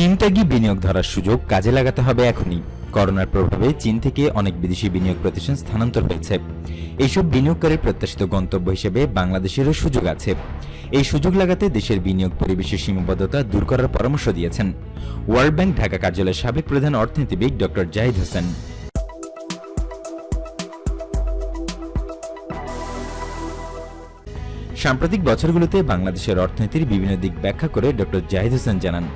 চীনত্যাগী বিনিয়োগ ধরার সুযোগ কাজে লাগাতে হবে এখনই। করোনার প্রভাবে চীন থেকে অনেক বিদেশি বিনিয়োগ প্রতিষ্ঠান স্থানান্তর হয়েছে। এইসব বিনিয়োগকারীর প্রত্যাশিত গন্তব্য হিসেবে বাংলাদেশেরও সুযোগ আছে। এই সুযোগ লাগাতে দেশের বিনিয়োগ পরিবেশের সীমাবদ্ধতা দূর করার পরামর্শ দিয়েছেন ওয়ার্ল্ড ব্যাংক ঢাকা কার্যালয়ের সাবেক প্রধান অর্থনীতিবিদ ডক্টর জাহিদ হোসেন। সাম্প্রতিক বছরগুলোতে বাংলাদেশের অর্থনীতির বিভিন্ন দিক ব্যাখ্যা করে ডক্টর জাহিদ হোসেন জানান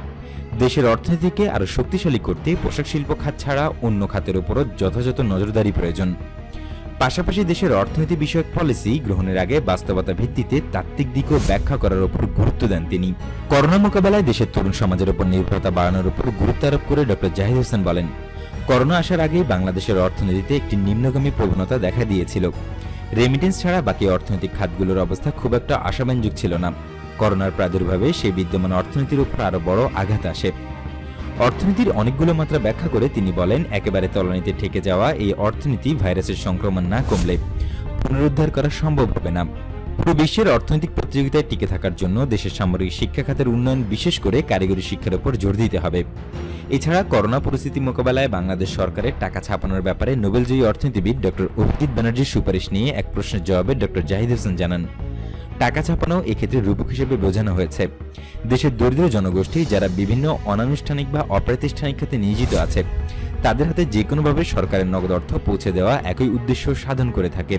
দেশের অর্থনীতিকে আরও শক্তিশালী করতে পোশাক শিল্প খাত ছাড়া অন্য খাতের উপরও যথাযথ নজরদারি প্রয়োজন। পাশাপাশি দেশের অর্থনীতি বিষয়ক পলিসি গ্রহণের আগে বাস্তবতা ভিত্তিতে তাত্ত্বিক দিকও ব্যাখ্যা করার উপর গুরুত্ব দেন তিনি। করোনা মোকাবেলায় দেশের তরুণ সমাজের উপর নির্ভরতা বাড়ানোর উপর গুরুত্ব আরোপ করে ডক্টর জাহিদ হোসেন বলেন, করোনা আসার আগেই বাংলাদেশের অর্থনীতিতে একটি নিম্নগামী প্রবণতা দেখা দিয়েছিল। রেমিটেন্স ছাড়া বাকি অর্থনৈতিক খাতগুলোর অবস্থা খুব একটা আশাব্যঞ্জক ছিল না। করোনার প্রাদুর্ভাবে সেই বিদ্যমান অর্থনীতির উপর আরও বড় আঘাত আসে। অর্থনীতির অনেকগুলো মাত্রা ব্যাখ্যা করে তিনি বলেন, একেবারে তলানিতে ঠেকে যাওয়া এই অর্থনীতি ভাইরাসের সংক্রমণ না কমলে পুনরুদ্ধার করা সম্ভব হবে না। পুরো বিশ্বের অর্থনৈতিক প্রতিযোগিতায় টিকে থাকার জন্য দেশের সামরিক শিক্ষা খাতের উন্নয়ন বিশেষ করে কারিগরি শিক্ষার উপর জোর দিতে হবে। এছাড়া করোনা পরিস্থিতি মোকাবেলায় বাংলাদেশ সরকারের টাকা ছাপানোর ব্যাপারে নোবেলজয়ী অর্থনীতিবিদ ডক্টর অভিজিৎ ব্যানার্জির সুপারিশ নিয়ে এক প্রশ্নের জবাবে ডক্টর জাহিদ হোসেন জানান। টাকা ছাপানো এক্ষেত্রে রূপক হিসেবে বোঝানো হয়েছে। দেশের দরিদ্র জনগোষ্ঠী যারা বিভিন্ন অনানুষ্ঠানিক বা অপ্রাতিষ্ঠানিক খাতে নিয়োজিত আছে, তাদের হাতে যে কোনোভাবে সরকারের নগদ অর্থ পৌঁছে দেওয়া একই উদ্দেশ্য সাধন করে থাকে।